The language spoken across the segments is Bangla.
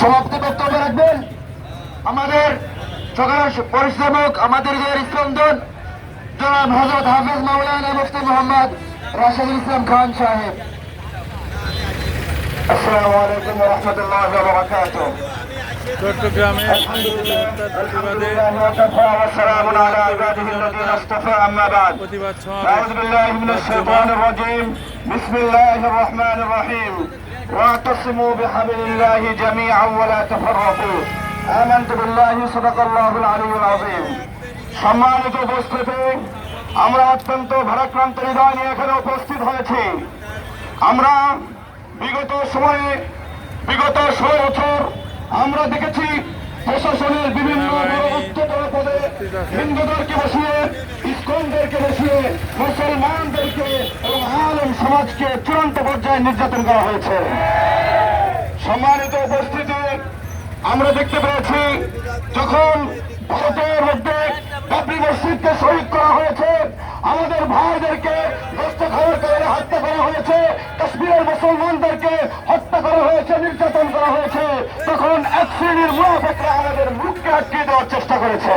সমাপ্তি বক্তব্য রাখবেন। আমাদের সকালের পরিশ্রমক আমাদের স্পন্দন জনাব হজরত হাফিজ মাওলানা মুফতি মোহাম্মদ রাশেদুল ইসলাম খান সাহেব। আসসালামু আলাইকুম রহমতুল্লাহ বরকাত চট্টগ্রামে প্রতিবাদ সমাবেশ। واعتصموا بحبل الله جميعا ولا تفرقوا آمنت بالله صدق الله العلي العظيم সম্মানিত উপস্থিতি আমরা অত্যন্ত ভারাক্রান্ত হৃদয় নিয়ে এখানে উপস্থিত হয়েছি আমরা বিগত সময়ে বিগত ষোলো বছর আমরা দেখেছি প্রশাসনের বিভিন্ন বড় উচ্চতর পদে হিন্দুদেরকে বসিয়ে ইস্কনদেরকে বসিয়ে মুসলমানদেরকে এবং আলম সমাজকে চূড়ান্ত পর্যায়ে নির্যাতন করা হয়েছে সম্মানিত উপস্থিতি, আমরা দেখতে পেয়েছি যখন ভারতের মধ্যে বাবরি মসজিদকে শহীদ করা হয়েছে, আমাদের ভাইদেরকে গোস্ত খাওয়ার কারণে হত্যা করা হয়েছে, কাশ্মীরের মুসলমানদেরকে হত্যা করা হয়েছে, নির্যাতন করা হয়েছে, তখন এক শ্রেণির মুনাফেকরা আমাদের মুখকে আটকে দেওয়ার চেষ্টা করেছে।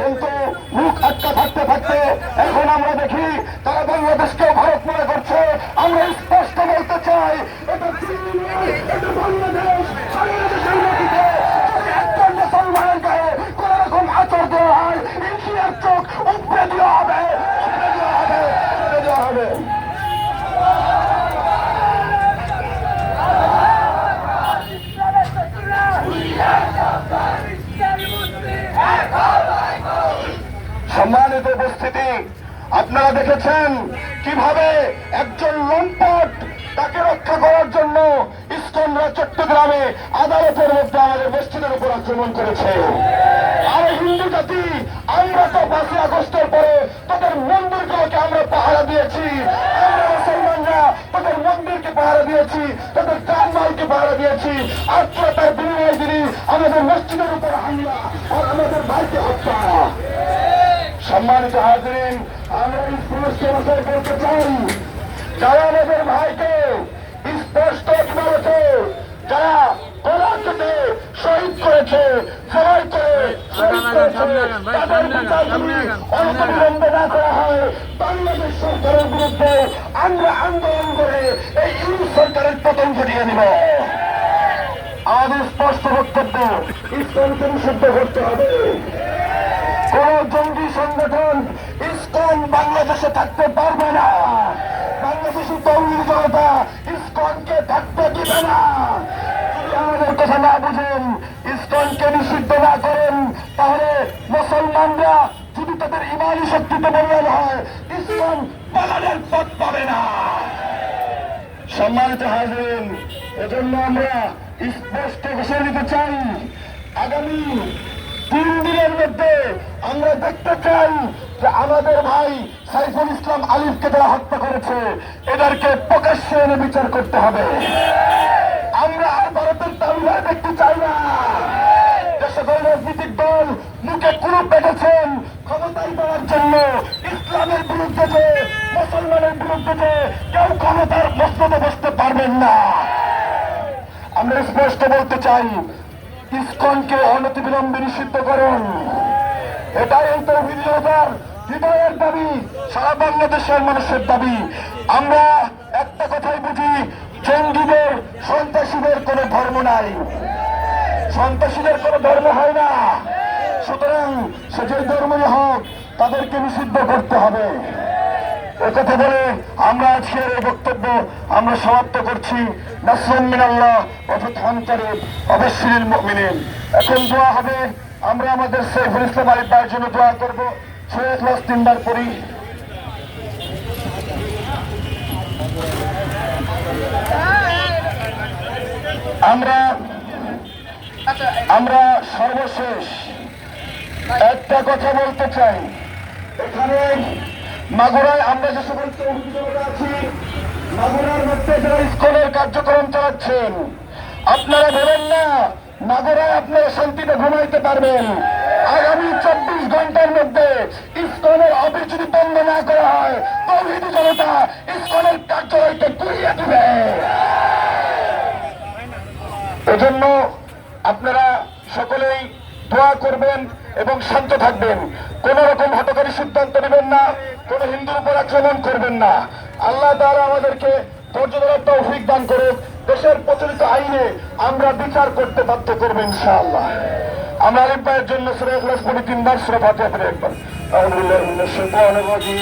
কিন্তু মুখ আটকা থাকতে থাকতে এখন আমরা দেখি তারা বাংলাদেশকে ভারত মনে করছে আমরা স্পষ্ট বলতে চাই এটা বাংলাদেশ বাংলাদেশের মাটিতে যদি একজন মুসলমানের গায়ে কোন রকম আচর দেওয়া হয় ইন্ডিয়ার চোখ উপড়ে দেওয়া হবে উপড়ে দেওয়া হবে উপড়ে দেওয়া হবে সম্মানিত উপস্থিতি, আপনারা দেখেছেন কীভাবে একজন লম্পট তাকে রক্ষা করার জন্য ইস্কনরা চট্টগ্রামে আদালতের মধ্যে আমাদের মসজিদের উপর আক্রমণ করেছে। আর হিন্দু জাতি, আমরা তো পাঁচই আগস্টের পরে তাদের মন্দিরগুলোকে আমরা পাহারা দিয়েছি। আমরা মুসলমানরা তাদের মন্দিরকে পাহারা দিয়েছি আমাদের মসজিদের উপর হামলা আর আমাদের ভাইকে হত্যা। সম্মানিত হাজরিন, আমরা বলতে চাই। যারা আমাদের ভাইকে স্পষ্ট ইমারতে যারা শহীদ করেছে সবাই করে শহীদ করেছে, তাদের না করা হয়। বাংলাদেশ সরকারের বিরুদ্ধে আমরা আন্দোলন করে এই ইউনিট সরকারের পতন ঘটিয়ে দিব আমাদের স্পষ্ট বক্তব্য, ইসলামকে নিষিদ্ধ করতে হবে। কোন ইসকন বাংলাদেশে থাকতে পারবে না। বাংলাদেশি তৌহিদ জনতা ইসকনকে থাকতে দিবে না। আমাদের কথা না বুঝেন নিষিদ্ধ না করেন, তাহলে মুসলমানরা যদি তাদের ইমানি শক্তিতে বলিয়ান হয়, ইসকন পালানের পথ পাবে না। সম্মানিত হাজরিন, এজন্য আমরা স্পষ্ট ঘোষণা দিতে চাই, আগামী তিন দিনের মধ্যে আমরা দেখতে চাই যে আমাদের ভাই সাইফুল ইসলাম আলিফকে যারা হত্যা করেছে, এদেরকে প্রকাশ্যে এনে বিচার করতে হবে। আমরা আর ভারতের তামিলায় দেখতে চাই না। সকল রাজনৈতিক দল মুখে কুরুপ বেঁধেছেন ক্ষমতায় পাওয়ার জন্য, ইসলামের বিরুদ্ধে যে, মুসলমানের বিরুদ্ধে যে, কেউ ক্ষমতার মসনদে বসতে পারবেন না। আমরা স্পষ্ট বলতে চাই ইসকনকে অনতিবিলম্বে নিষিদ্ধ করুন। এটাই এই তৌহিদ জনতার হৃদয়ের দাবি, সারা বাংলাদেশের মানুষের দাবি। আমরা একটা কথাই বুঝি, জঙ্গিদের, সন্ত্রাসীদের কোনো ধর্ম নাই। সন্ত্রাসীদের কোনো ধর্ম হয় না। সুতরাং সে যে ধর্মই হোক, তাদেরকে নিষিদ্ধ করতে হবে। একথা বলে আমরা আজকের এই বক্তব্য আমরা সমাপ্ত করছি। নাসরুম মিনাল্লাহ অফাতহান করে অবশ্যই মুমিনিন। এখন দোয়া হবে, আমরা আমাদের সৈফুল ইসলাম আলী ভাইয়ের জন্য দোয়া করব। ছয় ক্লাস তিনবার পড়ি। আমরা আমরা সর্বশেষ একটা কথা বলতে চাই। এখানে মাগুরায় আমরা যে সকল আছি, মাগুরার মধ্যে যারা স্কুলের কার্যক্রম চালাচ্ছেন, আপনারা ধরেন না, মাগুরায় আপনারা শান্তিতে ঘুমাইতে পারবেন। আগামী চব্বিশ ঘণ্টার মধ্যে ইস্কনের অফিস যদি বন্ধ না করা হয়, তৌহিদি জনতা ইস্কনের কার্যালয়কে ঘুরিয়ে দিবে। এজন্য আপনারা সকলেই দোয়া করবেন এবং শান্ত থাকবেন। কোন রকম হটকারী সিদ্ধান্ত নেবেন না। কোন হিন্দুর উপর আক্রমণ করবেন না। আল্লাহ তারা আমাদেরকে ধৈর্য ধরার তৌফিক দান করুক। দেশের প্রচলিত আইনে আমরা বিচার করতে বাধ্য করব ইনশাআল্লাহ। আমরা আলিফ ভাইয়ের জন্য সুরে তিনবার সুরে পড়ে একবার। আউযু